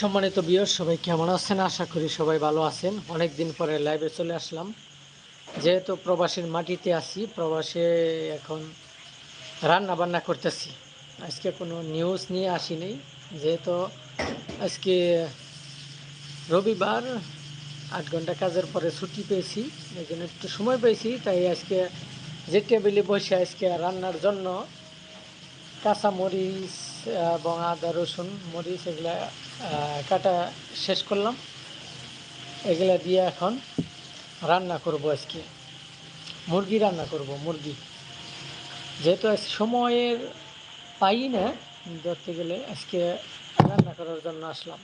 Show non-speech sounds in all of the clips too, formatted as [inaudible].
সম্মানিত বিয়র সবাই কেমন আছেন? আশা করি সবাই ভালো আছেন। অনেক দিন পরে লাইভে চলে আসলাম। যেহেতু প্রবাসীর মাটিতে আছি, প্রবাসে এখন রান্না বান্না করতেছি। আজকে কোনো নিউজ নিয়ে আসিনি যেহেতু আজকে রবিবার, আট ঘণ্টা কাজের পরে ছুটি পেয়েছি এই জন্য একটু সময় পেয়েছি। তাই আজকে যে টেবিলে বসে আজকে রান্নার জন্য কাঁচা মরিচ এবং আদা রসুন, মরিচ এগুলা কাটা শেষ করলাম। এগুলা দিয়ে এখন রান্না করব আজকে। মুরগি রান্না করব মুরগি। যেহেতু সময়ের পাই না ধরতে গেলে আজকে রান্না করার জন্য আসলাম।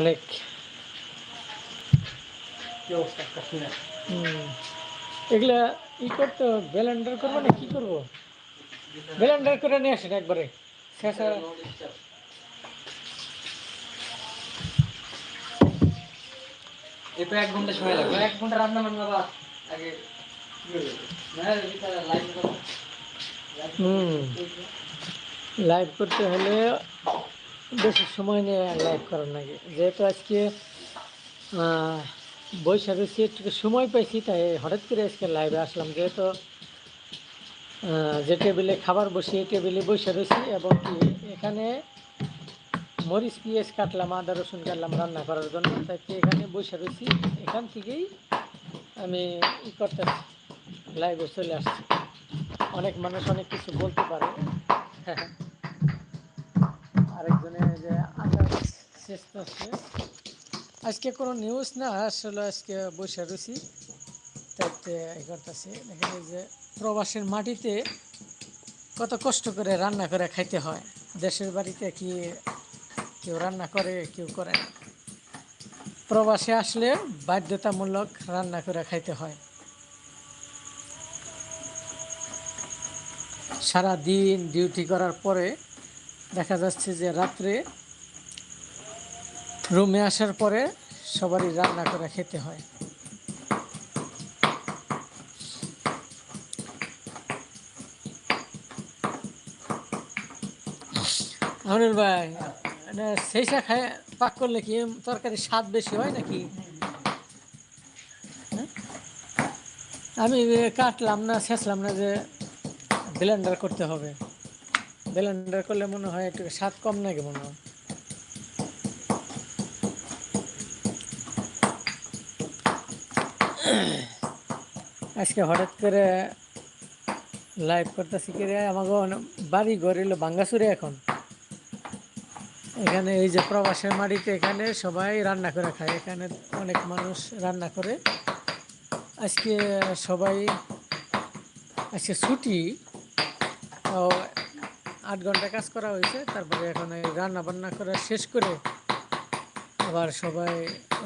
অনেক। এগুলা ই করতে ব্লেন্ডার করব না কি করব? ব্লেন্ডার করে নিয়ে আসেন একবারে। শেষে এরপর এক ঘণ্টা সময় লাগবে। এক ঘণ্টা রান্না বান্না বা আগে লাইভ করতে হলে বেশি সময় নিয়ে লাইভ করার লাগে। যেহেতু আজকে আহ, বৈশা রয়েছি একটু সময় পাইছি তাই হঠাৎ করে আজকে লাইভে আসলাম। যেহেতু আহ, যে টেবিলে খাবার বসিয়ে টেবিলে বসে রয়েছি এবং কি এখানে মরিচ, পিঁয়াজ কাটলাম আদা রসুন কাটলাম রান্না করার জন্য। তাই এখানে বসে রয়েছি। এখান থেকেই আমি ই করতেছি। লাইভে চলে আসছি। অনেক মানুষ অনেক কিছু বলতে পারে। [laughs] আরেকজনে যে আদা শেষ করছে। আজকে কোনো নিউজ না, আসলে আজকে বসে রয়েছি। তাতে ই করতেছি। দেখেন এই যে প্রবাসের মাটিতে কত কষ্ট করে রান্না করে খাইতে হয়। দেশের বাড়িতে কি কেউ রান্না করে, কেউ করে না। প্রবাসে আসলে বাধ্যতামূলক রান্না করে খাইতে হয়। সারা দিন ডিউটি করার পরে দেখা যাচ্ছে যে রাত্রে রুমে আসার পরে সবারই রান্না করে খেতে হয়। আমিনুল ভাই সেইটা খায় পাক করলে কি তরকারি স্বাদ বেশি হয় নাকি? হ্যাঁ? আমি কাটলাম না শেষলাম না যে ব্লেন্ডার করতে হবে। ব্লেন্ডার করলে মনে হয় একটু স্বাদ কম নাকি মনে হয়? আজকে হঠাৎ করে লাইভ করতেছি কি রে? আমাকে বাড়ি ঘর এলো এখন। এখানে এই যে প্রবাসের মাটিতে এখানে সবাই রান্না করে খায়। এখানে অনেক মানুষ রান্না করে। আজকে সবাই, আজকে ছুটি আট ঘণ্টা কাজ করা হয়েছে। তারপরে এখন রান্না বান্না করা শেষ করে আবার সবাই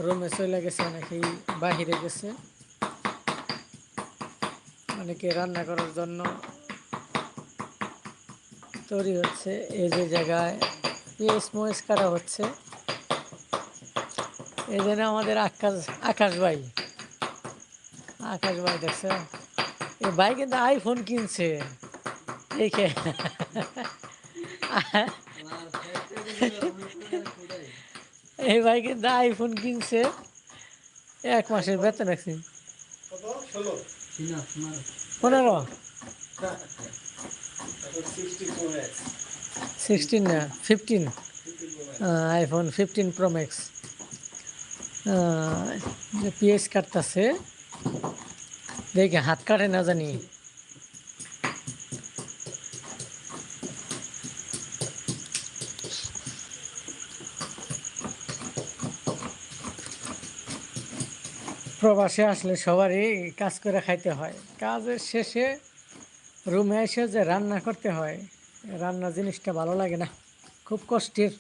রুমে চলে গেছে, অনেকেই বাহিরে গেছে। অনেকে রান্না করার জন্য তৈরি হচ্ছে। এই যে জায়গায় পেঁয়াজ ময়েস কাটা হচ্ছে। এই জন্য আমাদের আকাশ আকাশ ভাই। আকাশ ভাই দেখছে? এই ভাই কিন্তু আইফোন কিনছে। দেখে। এই ভাই কিন্তু আইফোন কিনছে। এক মাসের বেতন রাখছি পনেরো? সিক্সটিন না fifteen iPhone fifteen pro max PS কাটতেছে দেখে হাত কাটে না জানি। প্রবাসে আসলে সবারই কাজ করে খাইতে হয়। কাজের শেষে রুমে এসে যে রান্না করতে হয় রান্না জিনিসটা ভালো লাগে না। খুব কষ্টের।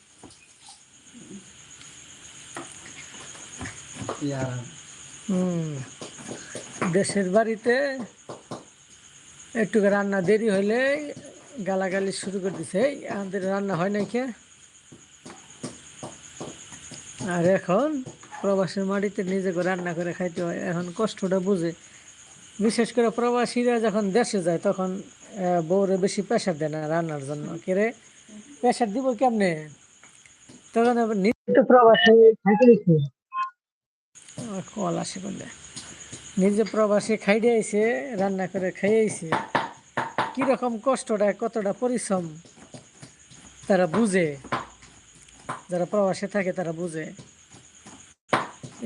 দেশের বাড়িতে একটু রান্না দেরি হইলে গালাগালি শুরু করে দিছে। "এই, আমাদের রান্না হয় নাই কে? আর এখন প্রবাসের মাটিতে নিজে করে রান্না করে খাইতে হয়। এখন কষ্টটা বুঝে। বিশেষ করে প্রবাসীরা যখন দেশে যায় তখন বউরে বেশি প্রেশার দেয় না রান্নার জন্য। কেরে? প্রেশার দিব কেমনে? তখন নিত্য প্রবাসী কল আসে বলে। নিজে প্রবাসী খাইতে আইছে রান্না করে খাইয়ে আইছে। কীরকম কষ্টটা কতটা পরিশ্রম তারা বুঝে। যারা প্রবাসে থাকে তারা বুঝে।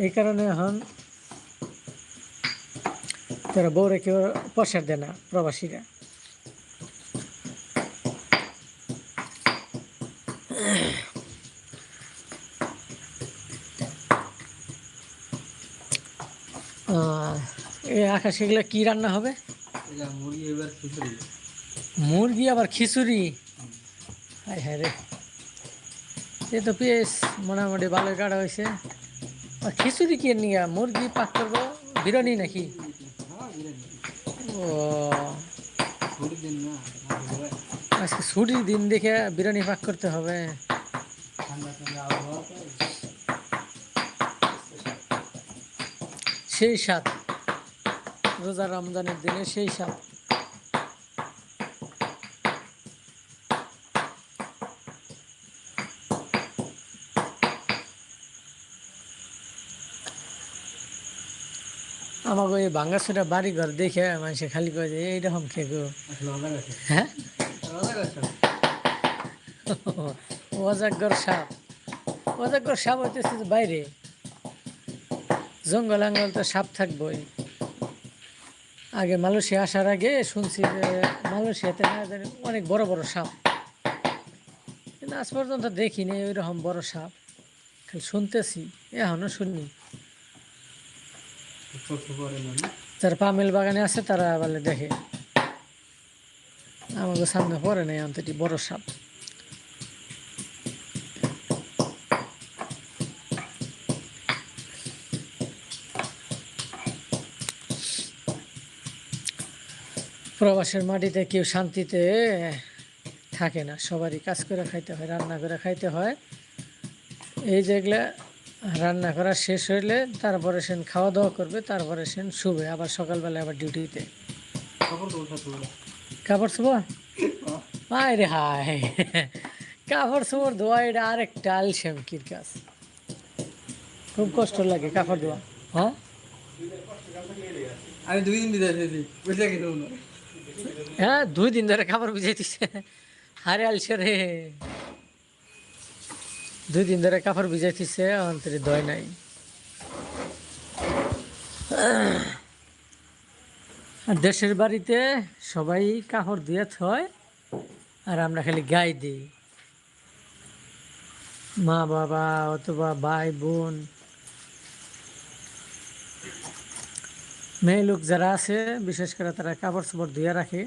এই কারণে এখন তারা বউরে কেউ পয়সা দেয় না প্রবাসীরা। এ আকাশ এগুলো কি রান্না হবে? মুরগি এবার খিচুড়ি। মুরগি আবার খিচুড়ি? হায় হ্যাঁ রে। এ তো পেস মোটামুটি ভালো কাটা হয়েছে। আর খিচুড়ি কে নিয়ে মুরগি পাক করব বিরিয়ানি নাকি? ও। আজকে ছুটির দিন দেখে বিরিয়ানি পাক করতে হবে। সেই স্বাদ। রোজা রমজানের দিনে সেই স্বাদ আমাকে ওই ভাঙ্গাসুরা বাড়ি ঘর দেখে মানুষে খালি করে যে এইরকম গো? হ্যাঁ? সাপ। অজাগ্যর সাপ হইতেছে বাইরে। জঙ্গল আঙ্গল তো সাপ থাকবই। আগে মালয়েশিয়া আসার আগে শুনছি যে মালয়েশিয়াতে অনেক বড় বড় সাপ। কিন্তু আজ পর্যন্ত দেখিনি ওই রকম বড় সাপ। খালি শুনতেছি, এখনও শুনি? যারা পামেল বাগানে আছে, তারা বলে দেখে। আমাকে সামনে পড়ে নাই অন্তটি বড় সাপ। প্রবাসের মাটিতে কেউ শান্তিতে থাকে না। সবারই কাজ করে খাইতে হয় রান্না করে খাইতে হয়। এই যেগুলা রান্না করা শেষ হইলে তারপরে সেন খাওয়া দাওয়া করবে তারপরে সেন শুবে আবার সকালবেলা আবার ডিউটিতে কাপড় চোপড় হায় রে হায়। কাপড় চোপড় ধোয়া এটা আরেকটা আলসেমকির কাজ। খুব কষ্ট লাগে কাপড় ধোয়া। হ্যাঁ? আমি দুই দিন বিদায় বুঝলে কিন্তু হ্যাঁ দুই দিন ধরে কাপড় বুঝাই দিছে। হারে আলসে রে। দুই দিন ধরে কাপড় ভিজাই দিছে, অন্তরে দয় নাই। দেশের বাড়িতে সবাই কাপড় দিয়ে থয়, আর আমরা খালি গায়ে দিই। মা বাবা, অথবা ভাই, বোন মেয়ে লোক যারা আছে, বিশেষ করে তারা কাপড় চোপড় ধুয়ে রাখে,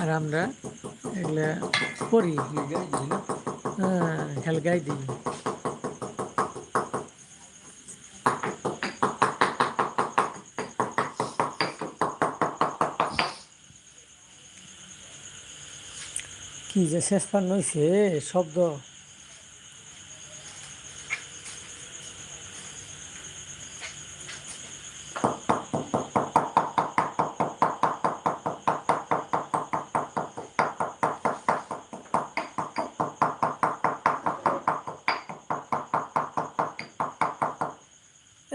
আর আমরা এগুলা করি হ্যাঁ খালি গায়ে দিই। কি যে শেষ পান হয়েছে শব্দ।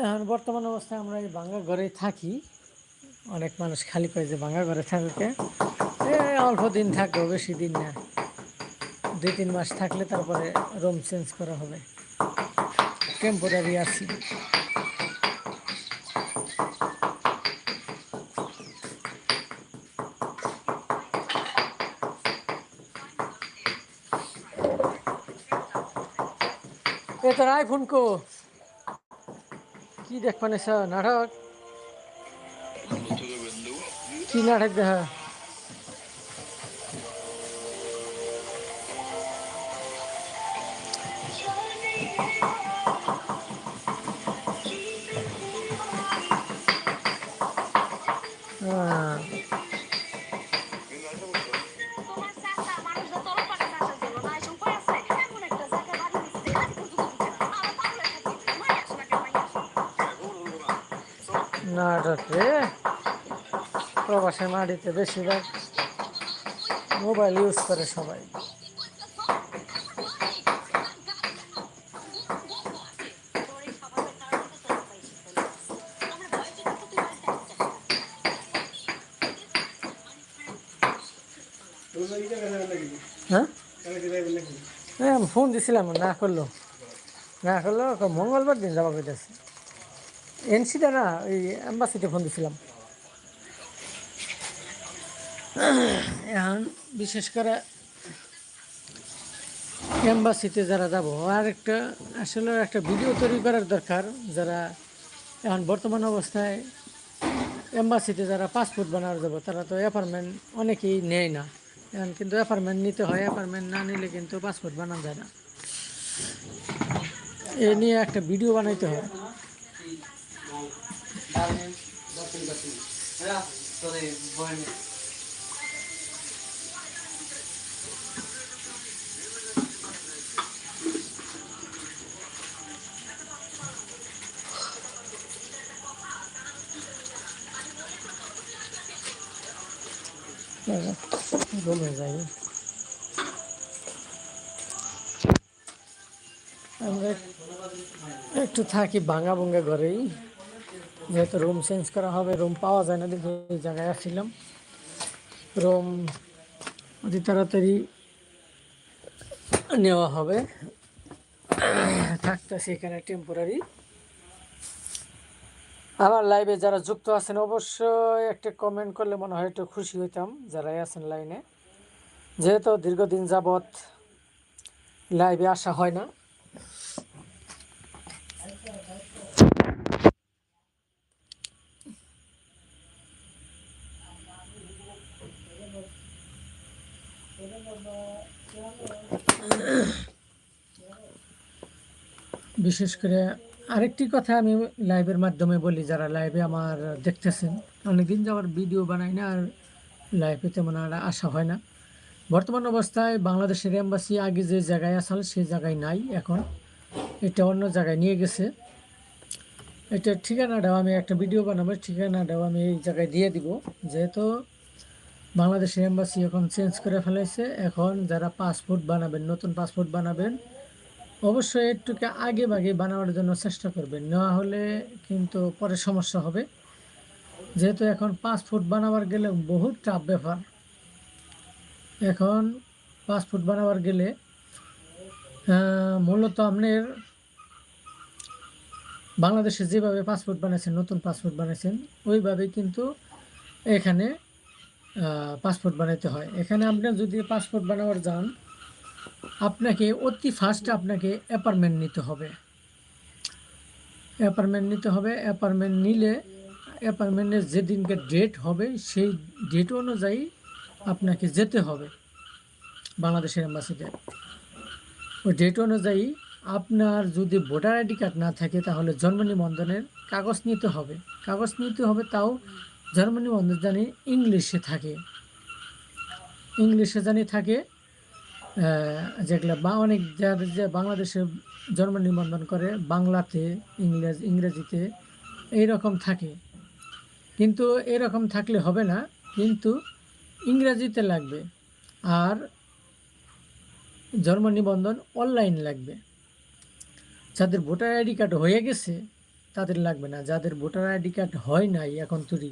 এখন বর্তমান অবস্থায় আমরা এই ভাঙ্গা ঘরে থাকি। অনেক মানুষ খালি করে যে ভাঙ্গা ঘরে থাকে। এ, অল্প দিন থাকব বেশি দিন না। দুই তিন মাস থাকলে তারপরে রুম চেঞ্জ করা হবে। টেম্পোরারি আছি। এ, তোর আইফোন কো কি দেখবান এসা নাটক? কি নাটক দেখা বাসায় মাটিতে বেশিরভাগ মোবাইল ইউজ করে সবাই। হ্যাঁ? আমি ফোন দিছিলাম, না করল। না করল মঙ্গলবার দিন যাব এনসিটা না, ওই অ্যাম্বাসিতে ফোন দিছিলাম। এখন বিশেষ করে এম্বাসিতে যারা যাব, আর একটা আসলে একটা ভিডিও তৈরি করার দরকার, যারা এখন বর্তমান অবস্থায় এম্বাসিতে যারা পাসপোর্ট বানাতে যাব, তারা তো অ্যাপার্টমেন্ট অনেকেই নেয় না। এখন কিন্তু অ্যাপার্টমেন্ট নিতে হয় অ্যাপার্টমেন্ট না নিলে কিন্তু পাসপোর্ট বানানো যায় না। এ নিয়ে একটা ভিডিও বানাইতে হয়। যাই আমরা একটু থাকি ভাঙা ভঙ্গা ঘরেই। যেহেতু রুম চেঞ্জ করা হবে রুম পাওয়া যায় না, দেখি এই জায়গায় আসছিলাম রুম অতি তাড়াতাড়ি নেওয়া হবে। থাকতেছি এখানে টেম্পোরারি আমার লাইভে যারা যুক্ত আছেন, অবশ্যই একটা কমেন্ট করলে মনে হয় একটু খুশি হইতাম, যারাই আছেন লাইনে যেহেতু দীর্ঘদিন যাবৎ লাইভে আসা হয় না। বিশেষ করে আরেকটি কথা আমি লাইভের মাধ্যমে বলি, যারা লাইভে আমার দেখতেছেন। অনেকদিন যাওয়ার ভিডিও বানাই না আর লাইভে তেমন আর আসা হয় না। বর্তমান অবস্থায় বাংলাদেশের এম্বাসি আগে যে জায়গায় আসল সেই জায়গায় নাই এখন। এটা অন্য জায়গায় নিয়ে গেছে। এটা ঠিকানাটাও আমি একটা ভিডিও বানাবো, ঠিকানাটাও আমি এই জায়গায় দিয়ে দিব। যেহেতু বাংলাদেশের এম্বাসি এখন চেঞ্জ করে ফেলেছে, এখন যারা পাসপোর্ট বানাবেন, নতুন পাসপোর্ট বানাবেন, অবশ্যই একটুকে আগে ভাগে বানানোর জন্য চেষ্টা করবেন। নেওয়া হলে কিন্তু পরে সমস্যা হবে। যেহেতু এখন পাসপোর্ট বানাবার গেলে বহুত টাফ ব্যাপার। এখন পাসপোর্ট বানাবার গেলে মূলত আপনার বাংলাদেশে যেভাবে পাসপোর্ট বানাইছেন, নতুন পাসপোর্ট বানাইছেন, ওইভাবেই কিন্তু এখানে পাসপোর্ট বানাইতে হয়। এখানে আপনি যদি পাসপোর্ট বানাবার যান, আপনাকে অতি ফার্স্ট আপনাকে অ্যাপার্টমেন্ট নিতে হবে। অ্যাপার্টমেন্ট নিতে হবে অ্যাপার্টমেন্ট নিলে অ্যাপার্টমেন্টের যেদিনকে ডেট হবে, সেই ডেট অনুযায়ী আপনাকে যেতে হবে বাংলাদেশের অ্যাম্বাসিতে ওই ডেট অনুযায়ী আপনার যদি ভোটার আইডি কার্ড না থাকে, তাহলে জন্ম নিবন্ধনের কাগজ নিতে হবে। কাগজ নিতে হবে তাও জন্ম নিবন্ধন জানি ইংলিশে থাকে। ইংলিশে জানি থাকে যেগুলো বা অনেক যে বাংলাদেশে জন্ম নিবন্ধন করে, বাংলাতে, ইংরেজ, ইংরেজিতে এই রকম থাকে। কিন্তু এরকম থাকলে হবে না। কিন্তু ইংরেজিতে লাগবে আর জন্ম নিবন্ধন অনলাইন লাগবে। যাদের ভোটার আইডি কার্ড হয়ে গেছে, তাদের লাগবে না। যাদের ভোটার আইডি কার্ড হয় নাই এখন তুরি,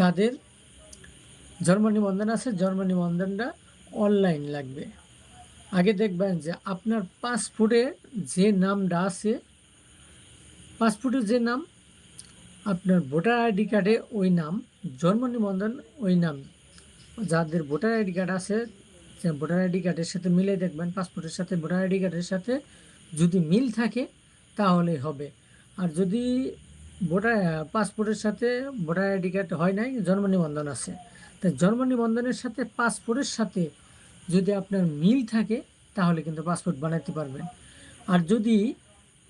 তাদের জন্ম নিবন্ধন আছে জন্ম নিবন্ধনটা অনলাইন লাগবে। আগে দেখবেন যে আপনার পাসপোর্টে যে নামটা আছে, পাসপোর্টের যে নাম, আপনার ভোটার আইডি কার্ডে ওই নাম জন্ম নিবন্ধন ওই নাম যাদের ভোটার আইডি কার্ড আছে, সে ভোটার আইডি কার্ডের সাথে মিলে দেখবেন, পাসপোর্টের সাথে ভোটার আইডি কার্ডের সাথে যদি মিল থাকে তাহলে হবে। আর যদি ভোটার, পাসপোর্টের সাথে ভোটার আইডি কার্ড হয় নাই, জন্ম নিবন্ধন আছে তা জন্ম নিবন্ধনের সাথে পাসপোর্টের সাথে যদি আপনার মিল থাকে, তাহলে কিন্তু পাসপোর্ট বানাতে পারবেন। আর যদি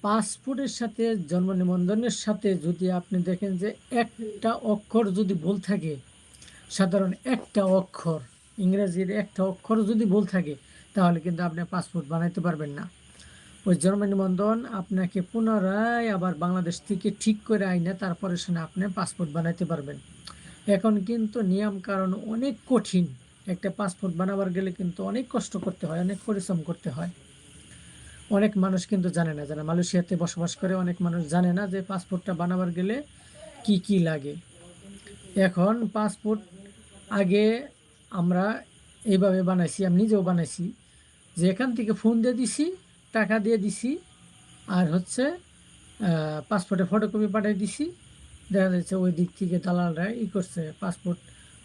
পাসপোর্টের সাথে জন্ম নিবন্ধনের সাথে যদি আপনি দেখেন যে একটা অক্ষর যদি ভুল থাকে সাধারণ একটা অক্ষর, ইংরেজির একটা অক্ষর যদি ভুল থাকে, তাহলে কিন্তু আপনি পাসপোর্ট বানাইতে পারবেন না। ওই জন্ম নিবন্ধন আপনাকে পুনরায় আবার বাংলাদেশ থেকে ঠিক করে আইনে তারপরে শুনে আপনি পাসপোর্ট বানাইতে পারবেন। এখন কিন্তু নিয়ম কারণ অনেক কঠিন। একটা পাসপোর্ট বানাবার গেলে কিন্তু অনেক কষ্ট করতে হয়, অনেক পরিশ্রম করতে হয়। অনেক মানুষ কিন্তু জানে না, যারা মালয়েশিয়াতে বসবাস করে, অনেক মানুষ জানে না যে পাসপোর্টটা বানাবার গেলে কি কি লাগে। এখন পাসপোর্ট আগে আমরা এইভাবে বানাইছি, আমি নিজেও বানাইছি। যে এখান থেকে ফোন দিয়ে দিছি, টাকা দিয়ে দিছি, আর হচ্ছে পাসপোর্টে ফটোকপি পাঠিয়ে দিছি। দেখা যাচ্ছে ওই দিক থেকে দালালরা ই করছে পাসপোর্ট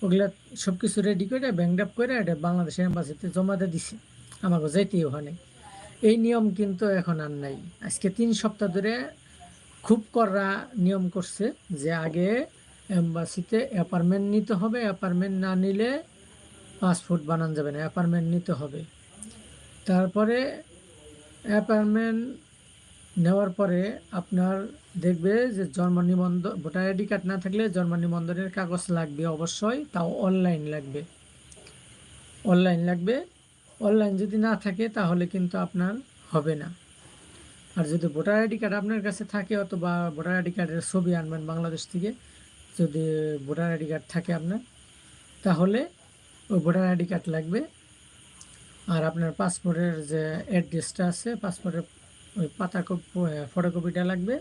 ওগুলা সব কিছু রেডি করে ব্যাংক ড্রাপ করে এটা বাংলাদেশের এম্বাসিতে জমা দিয়ে দিছি। আমাকে যাইতেই ওখানে। এই নিয়ম কিন্তু এখন আর নাই। আজকে তিন সপ্তাহ ধরে খুব কড়া নিয়ম করছে যে আগে এম্বাসিতে অ্যাপার্টমেন্ট নিতে হবে, অ্যাপার্টমেন্ট না নিলে পাসপোর্ট বানান যাবে না, অ্যাপার্টমেন্ট নিতে হবে। তারপরে অ্যাপার্টমেন্ট নেওয়ার পরে আপনার দেখবে যে জন্ম নিবন্ধন ভোটার আইডি কার্ড না থাকলে জন্ম নিবন্ধনের কাগজ লাগবে অবশ্যই, তাও অনলাইন লাগবে। অনলাইন লাগবে, অনলাইন যদি না থাকে তাহলে কিন্তু আপনার হবে না। আর যদি ভোটার আইডি কার্ড আপনার কাছে থাকে অথবা ভোটার আইডি কার্ডের ছবি আনবেন বাংলাদেশ থেকে যদি ভোটার আইডি কার্ড থাকে আপনার, তাহলে ওই ভোটার আইডি কার্ড লাগবে। আর আপনার পাসপোর্টের যে অ্যাড্রেসটা আছে, পাসপোর্টের ওই পাতা ফটোকপিটা লাগবে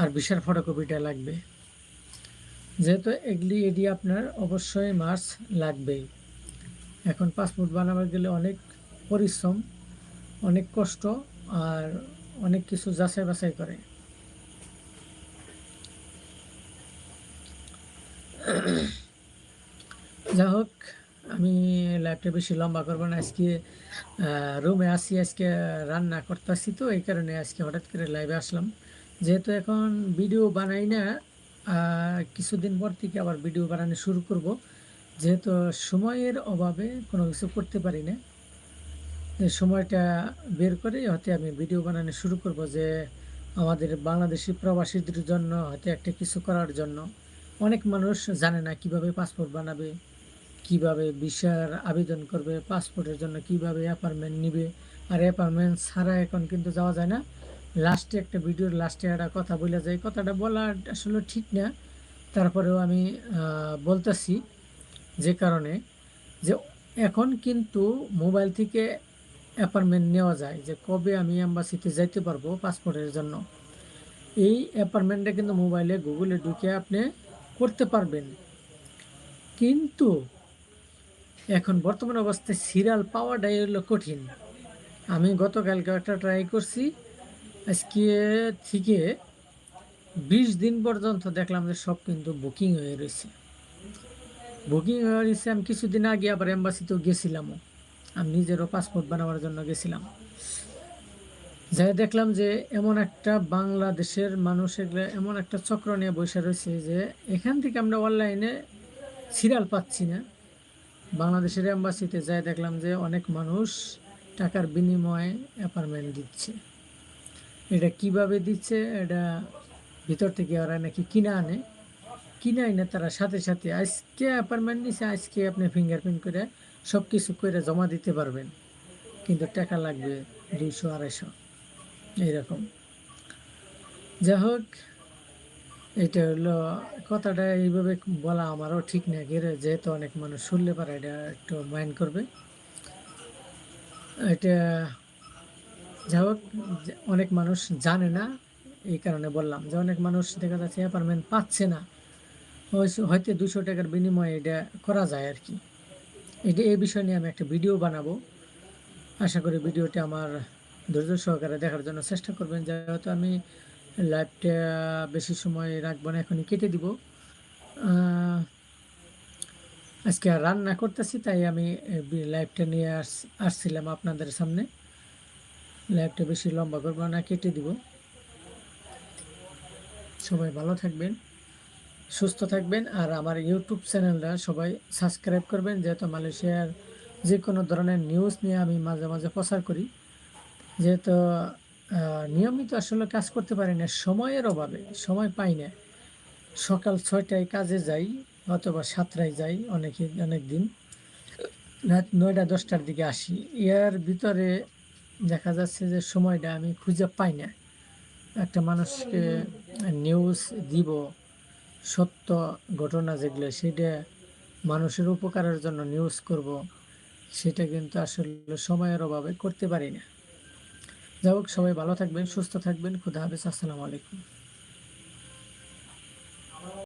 আর বিশাল ফটোকপিটা লাগবে। যেহেতু এগুলি এডি আপনার অবশ্যই মাস লাগবেই। এখন পাসপোর্ট বানাবার গেলে অনেক পরিশ্রম, অনেক কষ্ট আর অনেক কিছু যাচাই বাছাই করে। যা হোক, আমি লাইভটা বেশি লম্বা করব না। আজকে রুমে আসি আজকে রান্না করতেছি তো, এই কারণে আজকে হঠাৎ করে লাইভে আসলাম। যেহেতু এখন ভিডিও বানাই না কিছুদিন পর থেকে আবার ভিডিও বানানো শুরু করব। যেহেতু সময়ের অভাবে কোনো কিছু করতে পারি না। সময়টা বের করে হয়তো আমি ভিডিও বানানো শুরু করব যে আমাদের বাংলাদেশি প্রবাসীদের জন্য হয়তো একটা কিছু করার জন্য। অনেক মানুষ জানে না কীভাবে পাসপোর্ট বানাবে, কীভাবে ভিসার আবেদন করবে, পাসপোর্টের জন্য কীভাবে অ্যাপার্টমেন্ট নিবে। আর অ্যাপার্টমেন্ট ছাড়া এখন কিন্তু যাওয়া যায় না। লাস্টে একটা ভিডিওর লাস্টে একটা কথা বলে যায় কথাটা বলা আসলে ঠিক না। তারপরেও আমি বলতেছি যে কারণে যে এখন কিন্তু মোবাইল থেকে অ্যাপার্টমেন্ট নেওয়া যায় যে কবে আমি অ্যাম্বাসিতে যাইতে পারব পাসপোর্টের জন্য। এই অ্যাপার্টমেন্টটা কিন্তু মোবাইলে, গুগলে ঢুকে আপনি করতে পারবেন। কিন্তু এখন বর্তমান অবস্থায় সিরিয়াল পাওয়াটাই হলো কঠিন। আমি গতকালকে একটা ট্রাই করছি। আজকে থেকে বিশ দিন পর্যন্ত দেখলাম যে সব কিন্তু বুকিং হয়ে রয়েছে। বুকিং হয়ে রয়েছে, আমি কিছুদিন আগে আবার এম্বাসিতেও গেছিলামও। আমি নিজেরও পাসপোর্ট বানাবার জন্য গেছিলাম। যাই দেখলাম যে এমন একটা বাংলাদেশের মানুষ এগুলো এমন একটা চক্র নিয়ে বসে রয়েছে যে এখান থেকে আমরা অনলাইনে সিরিয়াল পাচ্ছি না। বাংলাদেশের এম্বাসিতে যাই দেখলাম যে অনেক মানুষ টাকার বিনিময়ে অ্যাপার্টমেন্ট দিচ্ছে। এটা কীভাবে দিচ্ছে? এটা ভিতর থেকে ওরা নাকি কিনে আনে। কিনে আনে তারা সাথে সাথে আজকে অ্যাপার্টমেন্ট নিছে, আজকে আপনি ফিঙ্গারপ্রিন্ট করে সব কিছু করে জমা দিতে পারবেন। কিন্তু টাকা লাগবে দুইশো, আড়াইশো। এইরকম। যাই হোক, এটা হলো কথাটা এইভাবে বলা আমারও ঠিক না। গেলে যেহেতু অনেক মানুষ শুনলে পারে, এটা একটু মাইন্ড করবে। এটা যাই হোক অনেক মানুষ জানে না, এই কারণে বললাম যে অনেক মানুষ দেখা যাচ্ছে অ্যাপার্টমেন্ট পাচ্ছে না। হয়তো দুশো টাকার বিনিময়ে এটা করা যায় আর কি। এটা এই বিষয় নিয়ে আমি একটা ভিডিও বানাবো। আশা করি ভিডিওটি আমার ধৈর্য সহকারে দেখার জন্য চেষ্টা করবেন, যেহেতু আমি লাইভটা বেশি সময় রাখব না, এখনই কেটে দিব। আজকে আর রান্না করতেছি, তাই আমি লাইভটা নিয়ে আস, আসছিলাম আপনাদের সামনে। লাইভটা বেশি লম্বা করব না, কেটে দিব। সবাই ভালো থাকবেন, সুস্থ থাকবেন, আর আমার ইউটিউব চ্যানেলটা সবাই সাবস্ক্রাইব করবেন, যেহেতু মালয়েশিয়ার যে কোনো ধরনের নিউজ নিয়ে আমি মাঝে মাঝে প্রচার করি। যেহেতু নিয়মিত আসলে কাজ করতে পারি না, সময়ের অভাবে, সময় পাই না। সকাল ছয়টায় কাজে যাই অথবা সাতটায় যাই অনেকে, অনেক দিন। রাত নয়টা, দশটার দিকে আসি। এর ভিতরে দেখা যাচ্ছে যে সময়টা আমি খুঁজে পাই না। একটা মানুষকে নিউজ দিব, সত্য ঘটনা যেগুলো, সেটা মানুষের উপকারের জন্য নিউজ করব, সেটা কিন্তু আসলে সময়ের অভাবে করতে পারি না। যাই হোক সবাই ভালো থাকবেন সুস্থ থাকবেন। খুদা হাফেজ আসসালামু আলাইকুম।